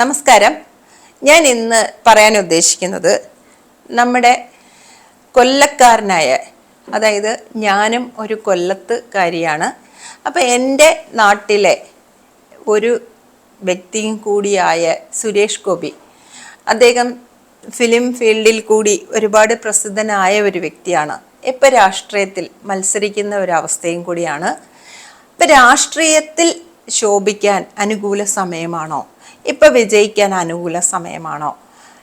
നമസ്കാരം. ഞാൻ ഇന്ന് പറയാൻ ഉദ്ദേശിക്കുന്നത് നമ്മുടെ കൊല്ലക്കാരനായ അതായത് ഞാനും ഒരു കൊല്ലത്തുകാരിയാണ്. അപ്പം എന്റെ നാട്ടിലെ ഒരു വ്യക്തിയും കൂടിയായ സുരേഷ് ഗോപി. അദ്ദേഹം ഫിലിം ഫീൽഡിൽ കൂടി ഒരുപാട് പ്രസിദ്ധനായ ഒരു വ്യക്തിയാണ്. ഇപ്പം രാഷ്ട്രീയത്തിൽ മത്സരിക്കുന്ന ഒരവസ്ഥയും കൂടിയാണ്. ഇപ്പം രാഷ്ട്രീയത്തിൽ ശോഭിക്കാൻ അനുകൂല സമയമാണോ? ഇപ്പം വിജയിക്കാൻ അനുകൂല സമയമാണോ?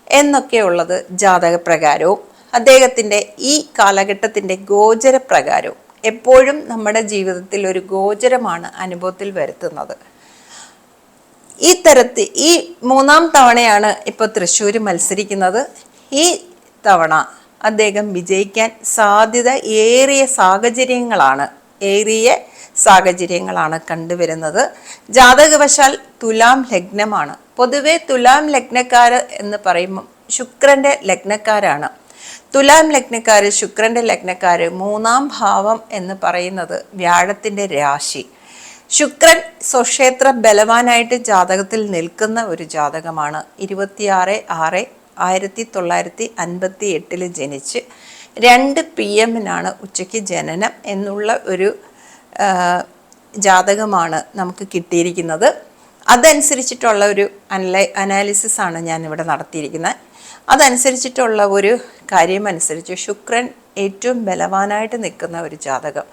എന്നൊക്കെയുള്ളത് ജാതകപ്രകാരവും അദ്ദേഹത്തിന്റെ ഈ കാലഘട്ടത്തിന്റെ ഗോചരപ്രകാരവും എപ്പോഴും നമ്മുടെ ജീവിതത്തിൽ ഒരു ഗോചരമാണ് അനുഭവത്തിൽ വരുത്തുന്നത്. ഈ തരത്തിൽ ഈ മൂന്നാം തവണയാണ് ഇപ്പോൾ തൃശ്ശൂർ മത്സരിക്കുന്നത്. ഈ തവണ അദ്ദേഹം വിജയിക്കാൻ സാധ്യത ഏറിയ സാഹചര്യങ്ങളാണ്. ഏറിയ സാഹചര്യങ്ങളാണ് കണ്ടുവരുന്നത്. ജാതകവശാൽ തുലാം ലഗ്നമാണ്. പൊതുവെ തുലാം ലഗ്നക്കാർ എന്ന് പറയുമ്പോൾ ശുക്രന്റെ ലഗ്നക്കാരാണ്. തുലാം ലഗ്നക്കാർ ശുക്രന്റെ ലഗ്നക്കാർ മൂന്നാം ഭാവം എന്ന് പറയുന്നത് വ്യാഴത്തിന്റെ രാശി. ശുക്രൻ സ്വക്ഷേത്ര ബലവാനായിട്ട് ജാതകത്തിൽ നിൽക്കുന്ന ഒരു ജാതകമാണ്. ഇരുപത്തിയാറ് ആറ് ആയിരത്തി തൊള്ളായിരത്തി അൻപത്തി എട്ടിൽ ജനിച്ച് രണ്ട് പി എമ്മിനാണ് ഉച്ചയ്ക്ക് ജനനം എന്നുള്ള ഒരു ജാതകമാണ് നമുക്ക് കിട്ടിയിരിക്കുന്നത്. അതനുസരിച്ചിട്ടുള്ള ഒരു അനലൈ അനാലിസിസ് ആണ് ഞാൻ ഇവിടെ നടത്തിയിരിക്കുന്നത്. അതനുസരിച്ചിട്ടുള്ള ഒരു കാര്യമനുസരിച്ച് ശുക്രൻ ഏറ്റവും ബലവാനായിട്ട് നിൽക്കുന്ന ഒരു ജാതകം.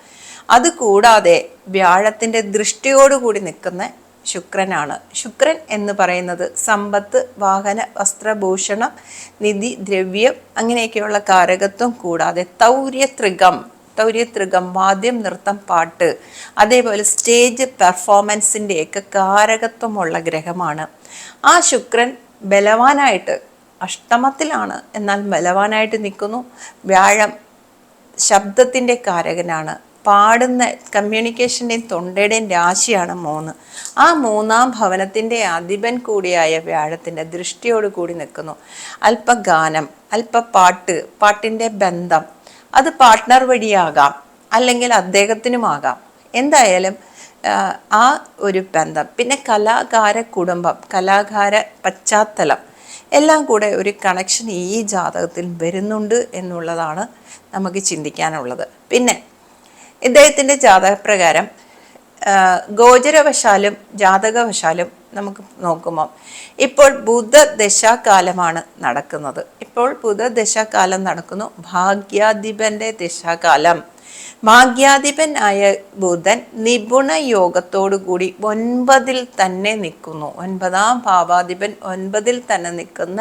അതുകൂടാതെ വ്യാഴത്തിന്റെ ദൃഷ്ടിയോടുകൂടി നിൽക്കുന്ന ശുക്രനാണ്. ശുക്രൻ എന്ന് പറയുന്നത് സമ്പത്ത് വാഹന വസ്ത്രഭൂഷണം നിധി ദ്രവ്യം അങ്ങനെയൊക്കെയുള്ള കാരകത്വം കൂടാതെ തൗര്യത്രികം. തൗര്യത്രികം വാദ്യം നൃത്തം പാട്ട്. അതേപോലെ സ്റ്റേജ് പെർഫോമൻസിന്റെയൊക്കെ കാരകത്വമുള്ള ഗ്രഹമാണ്. ആ ശുക്രൻ ബലവാനായിട്ട് അഷ്ടമത്തിലാണ്. എന്നാൽ ബലവാനായിട്ട് നിൽക്കുന്നു. വ്യാഴം ശബ്ദത്തിന്റെ കാരകനാണ്. പാടുന്ന കമ്മ്യൂണിക്കേഷന്റെയും തൊണ്ടയുടെയും രാശിയാണ് മൂന്ന്. ആ മൂന്നാം ഭവനത്തിന്റെ അധിപൻ കൂടിയായ വ്യാഴത്തിന്റെ ദൃഷ്ടിയോട് കൂടി നിൽക്കുന്നു. അല്പഗാനം അല്പപ്പാട്ട് പാട്ടിന്റെ ബന്ധം അത് പാർട്ട്ണർ വഴിയാകാം അല്ലെങ്കിൽ അദ്ദേഹത്തിനുമാകാം. എന്തായാലും ആ, ഒരു ബന്ധം പിന്നെ കലാകാര കുടുംബം കലാകാര പശ്ചാത്തലം എല്ലാം കൂടെ ഒരു കണക്ഷൻ ഈ ജാതകത്തിൽ വരുന്നുണ്ട് എന്നുള്ളതാണ് നമുക്ക് ചിന്തിക്കാനുള്ളത്. പിന്നെ ഇദ്ദേഹത്തിന്റെ ജാതകപ്രകാരം ഗോചരവശാലും ജാതകവശാലും നമുക്ക് നോക്കുമ്പോൾ ഇപ്പോൾ ബുധദശാകാലമാണ് നടക്കുന്നത്. ഇപ്പോൾ ബുധദശാകാലം നടക്കുന്നു. ഭാഗ്യാധിപന്റെ ദശാകാലം. ഭാഗ്യാധിപൻ ആയ ബുധൻ നിപുണ യോഗത്തോടു കൂടി ഒൻപതിൽ തന്നെ നിൽക്കുന്നു. ഒൻപതാം ഭാവാധിപൻ ഒൻപതിൽ തന്നെ നിൽക്കുന്ന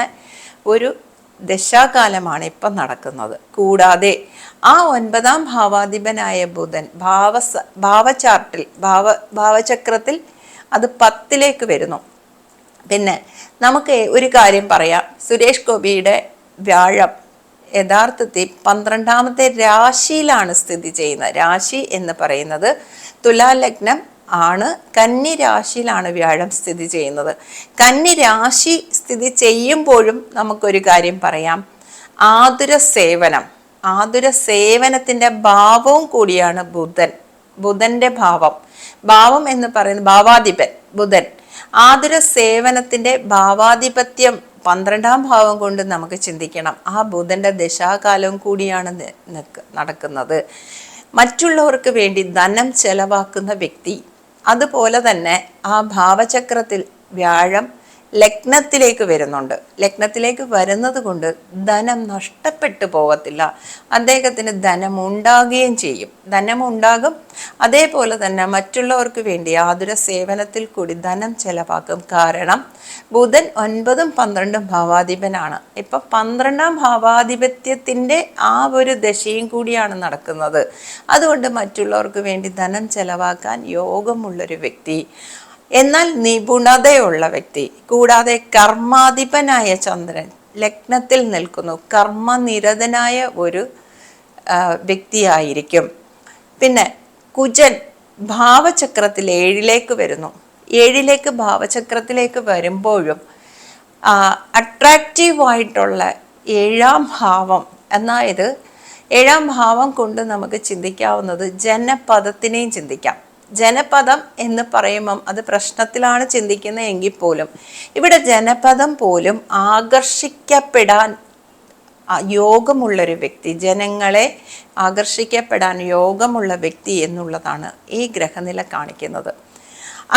ഒരു ദശാകാലമാണ് ഇപ്പം നടക്കുന്നത്. കൂടാതെ ആ ഒൻപതാം ഭാവാധിപനായ ബുധൻ ഭാവസ ഭാവചാർട്ടിൽ ഭാവ ഭാവചക്രത്തിൽ അത് പത്തിലേക്ക് വരുന്നു. പിന്നെ നമുക്ക് ഒരു കാര്യം പറയാം. സുരേഷ് ഗോപിയുടെ വ്യാഴം യഥാർത്ഥത്തിൽ പന്ത്രണ്ടാമത്തെ രാശിയിലാണ് സ്ഥിതി ചെയ്യുന്നത്. രാശി എന്ന് പറയുന്നത് തുലാലഗ്നം ആണ് കന്നി രാശിയിലാണ് വ്യാഴം സ്ഥിതി ചെയ്യുന്നത്. കന്നി രാശി സ്ഥിതി ചെയ്യുമ്പോഴും നമുക്കൊരു കാര്യം പറയാം. ആതുര സേവനം. ആതുര സേവനത്തിന്റെ ഭാവവും കൂടിയാണ് ബുധൻ. ബുധന്റെ ഭാവം. ഭാവം എന്ന് പറയുന്നത് ഭാവാധിപൻ ബുധൻ. ആതുര സേവനത്തിന്റെ ഭാവാധിപത്യം പന്ത്രണ്ടാം ഭാവം കൊണ്ട് നമുക്ക് ചിന്തിക്കണം. ആ ബുധന്റെ ദശാകാലവും കൂടിയാണ് നടക്കുന്നത്. മറ്റുള്ളവർക്ക് വേണ്ടി ധനം ചെലവാക്കുന്ന വ്യക്തി അതുപോലെ തന്നെ ആ ഭാവചക്രത്തിൽ വ്യാഴം ലഗ്നത്തിലേക്ക് വരുന്നുണ്ട്. ലഗ്നത്തിലേക്ക് വരുന്നത് കൊണ്ട് ധനം നഷ്ടപ്പെട്ടു പോകത്തില്ല. അദ്ദേഹത്തിന് ധനം ഉണ്ടാകുകയും ചെയ്യും. ധനം ഉണ്ടാകും അതേപോലെ തന്നെ മറ്റുള്ളവർക്ക് വേണ്ടി ആതുര സേവനത്തിൽ കൂടി ധനം ചെലവാക്കും. കാരണം ബുധൻ ഒൻപതും പന്ത്രണ്ടും ഭാവാധിപനാണ്. ഇപ്പൊ പന്ത്രണ്ടാം ഭാവാധിപത്യത്തിന്റെ ആ ഒരു ദശയും കൂടിയാണ് നടക്കുന്നത്. അതുകൊണ്ട് മറ്റുള്ളവർക്ക് വേണ്ടി ധനം ചെലവാക്കാൻ യോഗമുള്ളൊരു വ്യക്തി. എന്നാൽ നിപുണതയുള്ള വ്യക്തി കൂടാതെ കർമാധിപനായ ചന്ദ്രൻ ലഗ്നത്തിൽ നിൽക്കുന്നു. കർമ്മനിരതനായ ഒരു വ്യക്തിയായിരിക്കും. പിന്നെ കുജൻ ഭാവചക്രത്തിൽ ഏഴിലേക്ക് വരുന്നു. ഏഴിലേക്ക് ഭാവചക്രത്തിലേക്ക് വരുമ്പോഴും അട്രാക്റ്റീവായിട്ടുള്ള ഏഴാം ഭാവം അതായത് ഏഴാം ഭാവം കൊണ്ട് നമുക്ക് ചിന്തിക്കാവുന്നത് ജനപദത്തിനെയും ചിന്തിക്കാം. ജനപദം എന്ന് പറയുമ്പം അത് പ്രശ്നത്തിലാണ് ചിന്തിക്കുന്നത് എങ്കിൽ പോലും. ഇവിടെ ജനപദം പോലും ആകർഷിക്കപ്പെടാൻ യോഗമുള്ളൊരു വ്യക്തി ജനങ്ങളെ ആകർഷിക്കപ്പെടാൻ യോഗമുള്ള വ്യക്തി എന്നുള്ളതാണ് ഈ ഗ്രഹനില കാണിക്കുന്നത്.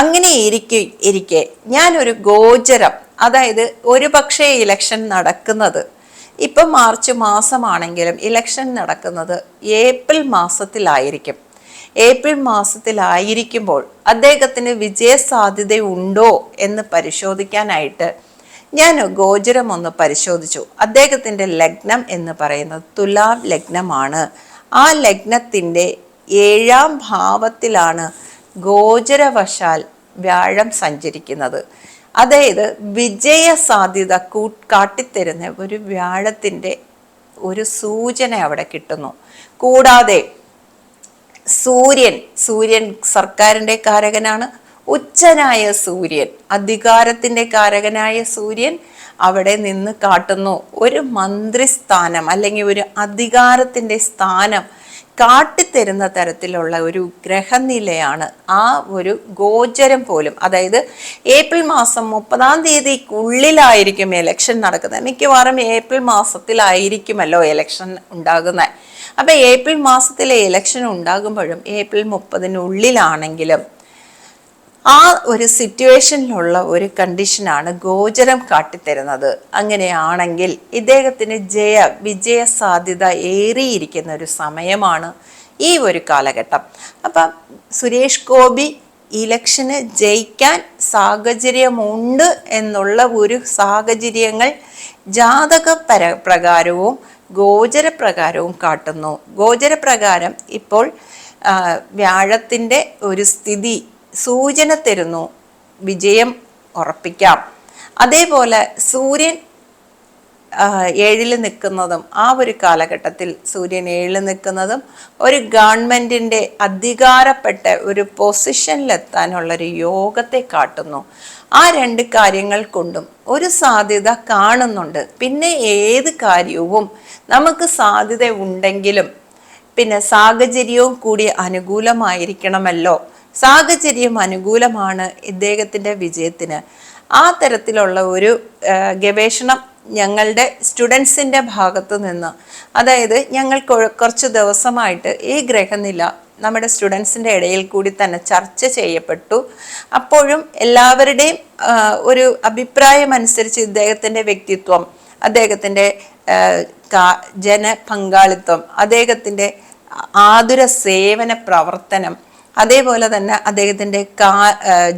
അങ്ങനെ ഇരിക്കെ ഇരിക്കെ ഞാനൊരു ഗോചരം അതായത് ഒരു പക്ഷേ ഇലക്ഷൻ നടക്കുന്നത്. ഇപ്പം മാർച്ച് മാസമാണെങ്കിലും ഇലക്ഷൻ നടക്കുന്നത് ഏപ്രിൽ മാസത്തിലായിരിക്കും. ഏപ്രിൽ മാസത്തിലായിരിക്കുമ്പോൾ അദ്ദേഹത്തിന് വിജയ സാധ്യതയുണ്ടോ എന്ന് പരിശോധിക്കാനായിട്ട് ഞാൻ ഗോചരം ഒന്ന് പരിശോധിച്ചു. അദ്ദേഹത്തിന്റെ ലഗ്നം എന്ന് പറയുന്നത് തുലാം ലഗ്നമാണ്. ആ ലഗ്നത്തിന്റെ ഏഴാം ഭാവത്തിലാണ് ഗോചരവശാൽ വ്യാഴം സഞ്ചരിക്കുന്നത്. അതായത് വിജയ സാധ്യത കാട്ടിത്തരുന്ന ഒരു വ്യാഴത്തിന്റെ ഒരു സൂചന അവിടെ കിട്ടുന്നു. കൂടാതെ സൂര്യൻ സൂര്യൻ സർക്കാരിന്റെ കാരകനാണ്. ഉച്ചനായ സൂര്യൻ അധികാരത്തിന്റെ കാരകനായ സൂര്യൻ അവിടെ നിന്ന് കാട്ടുന്നു. ഒരു മന്ത്രിസ്ഥാനം അല്ലെങ്കിൽ ഒരു അധികാരത്തിന്റെ സ്ഥാനം കാട്ടിത്തരുന്ന തരത്തിലുള്ള ഒരു ഗ്രഹനിലയാണ്. ആ ഒരു ഗോചരം പോലും അതായത് ഏപ്രിൽ മാസം മുപ്പതാം തീയതിക്കുള്ളിലായിരിക്കും എലക്ഷൻ നടക്കുന്നത്. മിക്കവാറും ഏപ്രിൽ മാസത്തിലായിരിക്കുമല്ലോ എലക്ഷൻ ഉണ്ടാകുന്നത്. അപ്പൊ ഏപ്രിൽ മാസത്തിലെ ഇലക്ഷൻ ഉണ്ടാകുമ്പോഴും ഏപ്രിൽ മുപ്പതിനുള്ളിലാണെങ്കിലും ആ ഒരു സിറ്റുവേഷനിലുള്ള ഒരു കണ്ടീഷനാണ് ഗോചരം കാട്ടിത്തരുന്നത്. അങ്ങനെയാണെങ്കിൽ ഇദ്ദേഹത്തിന് ജയ വിജയ സാധ്യത ഏറിയിരിക്കുന്ന ഒരു സമയമാണ് ഈ ഒരു കാലഘട്ടം. അപ്പം സുരേഷ് ഗോപി ഇലക്ഷന് ജയിക്കാൻ സാഹചര്യമുണ്ട് എന്നുള്ള ഒരു സാഹചര്യങ്ങൾ ജാതക പ്രകാരവും ഗോചരപ്രകാരവും കാട്ടുന്നു. ഗോചരപ്രകാരം ഇപ്പോൾ വ്യാഴത്തിന്റെ ഒരു സ്ഥിതി സൂചന തരുന്നു. വിജയം ഉറപ്പിക്കാം. അതേപോലെ സൂര്യൻ ഏഴിൽ നിൽക്കുന്നതും ആ ഒരു കാലഘട്ടത്തിൽ സൂര്യൻ ഏഴിൽ നിൽക്കുന്നതും ഒരു ഗവൺമെന്റിന്റെ അധികാരപ്പെട്ട ഒരു പൊസിഷനിലെത്താനുള്ളൊരു യോഗത്തെ കാട്ടുന്നു. ആ രണ്ട് കാര്യങ്ങൾ കൊണ്ടും ഒരു സാധ്യത കാണുന്നുണ്ട്. പിന്നെ ഏത് കാര്യവും നമുക്ക് സാധ്യത ഉണ്ടെങ്കിലും പിന്നെ സാഹചര്യവും കൂടി അനുകൂലമായിരിക്കണമല്ലോ. സാഹചര്യം അനുകൂലമാണ് ഇദ്ദേഹത്തിന്റെ വിജയത്തിന്. ആ തരത്തിലുള്ള ഒരു ഗവേഷണം ഞങ്ങളുടെ സ്റ്റുഡൻസിന്റെ ഭാഗത്തു നിന്ന്. അതായത് ഞങ്ങൾ കുറച്ച് ദിവസമായിട്ട് ഈ ഗ്രഹനില നമ്മുടെ സ്റ്റുഡൻസിന്റെ ഇടയിൽ കൂടി തന്നെ ചർച്ച ചെയ്യപ്പെട്ടു. അപ്പോഴും എല്ലാവരുടെയും ഒരു അഭിപ്രായം അനുസരിച്ച് ഇദ്ദേഹത്തിന്റെ വ്യക്തിത്വം അദ്ദേഹത്തിന്റെ ജനപങ്കാളിത്തം അദ്ദേഹത്തിന്റെ ആതുര സേവന പ്രവർത്തനം അതേപോലെ തന്നെ അദ്ദേഹത്തിന്റെ കാ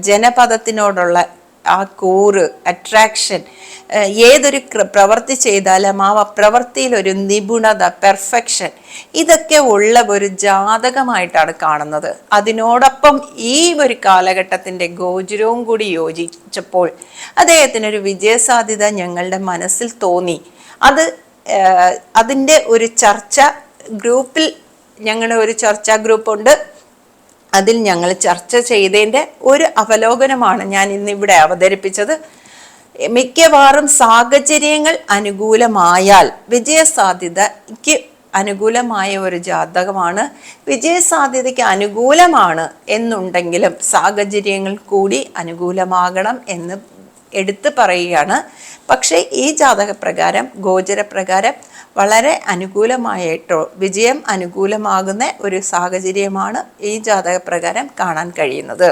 ജനപദത്തിനോടുള്ള ആ കൂറ് അട്രാക്ഷൻ ഏതൊരു പ്രവൃത്തി ചെയ്താലും ആ പ്രവൃത്തിയിൽ ഒരു നിപുണത പെർഫെക്ഷൻ ഇതൊക്കെ ഉള്ള ഒരു ജാതകമായിട്ടാണ് കാണുന്നത്. അതിനോടൊപ്പം ഈ ഒരു കാലഘട്ടത്തിന്റെ ഗോചരവും കൂടി യോജിച്ചപ്പോൾ അദ്ദേഹത്തിനൊരു വിജയസാധ്യത ഞങ്ങളുടെ മനസ്സിൽ തോന്നി. അത് അതിന്റെ ഒരു ചർച്ച ഗ്രൂപ്പിൽ ഞങ്ങളുടെ ഒരു ചർച്ചാ ഗ്രൂപ്പുണ്ട്. അതിൽ ഞങ്ങൾ ചർച്ച ചെയ്തതിന്റെ ഒരു അവലോകനമാണ് ഞാൻ ഇന്നിവിടെ അവതരിപ്പിച്ചത്. മിക്കവാറും സാഹചര്യങ്ങൾ അനുകൂലമായാൽ വിജയസാധ്യതയ്ക്ക് അനുകൂലമായ ഒരു ജാതകമാണ്. വിജയസാധ്യതയ്ക്ക് അനുകൂലമാണ് എന്നുണ്ടെങ്കിലും സാഹചര്യങ്ങൾ കൂടി അനുകൂലമാകണം എന്ന് എടുത്തു പറയുകയാണ്. പക്ഷേ ഈ ജാതകപ്രകാരം ഗോചരപ്രകാരം വളരെ അനുകൂലമായിട്ടോ വിജയം അനുകൂലമാകുന്ന ഒരു സാഹചര്യമാണ് ഈ ജാതകപ്രകാരം കാണാൻ കഴിയുന്നത്.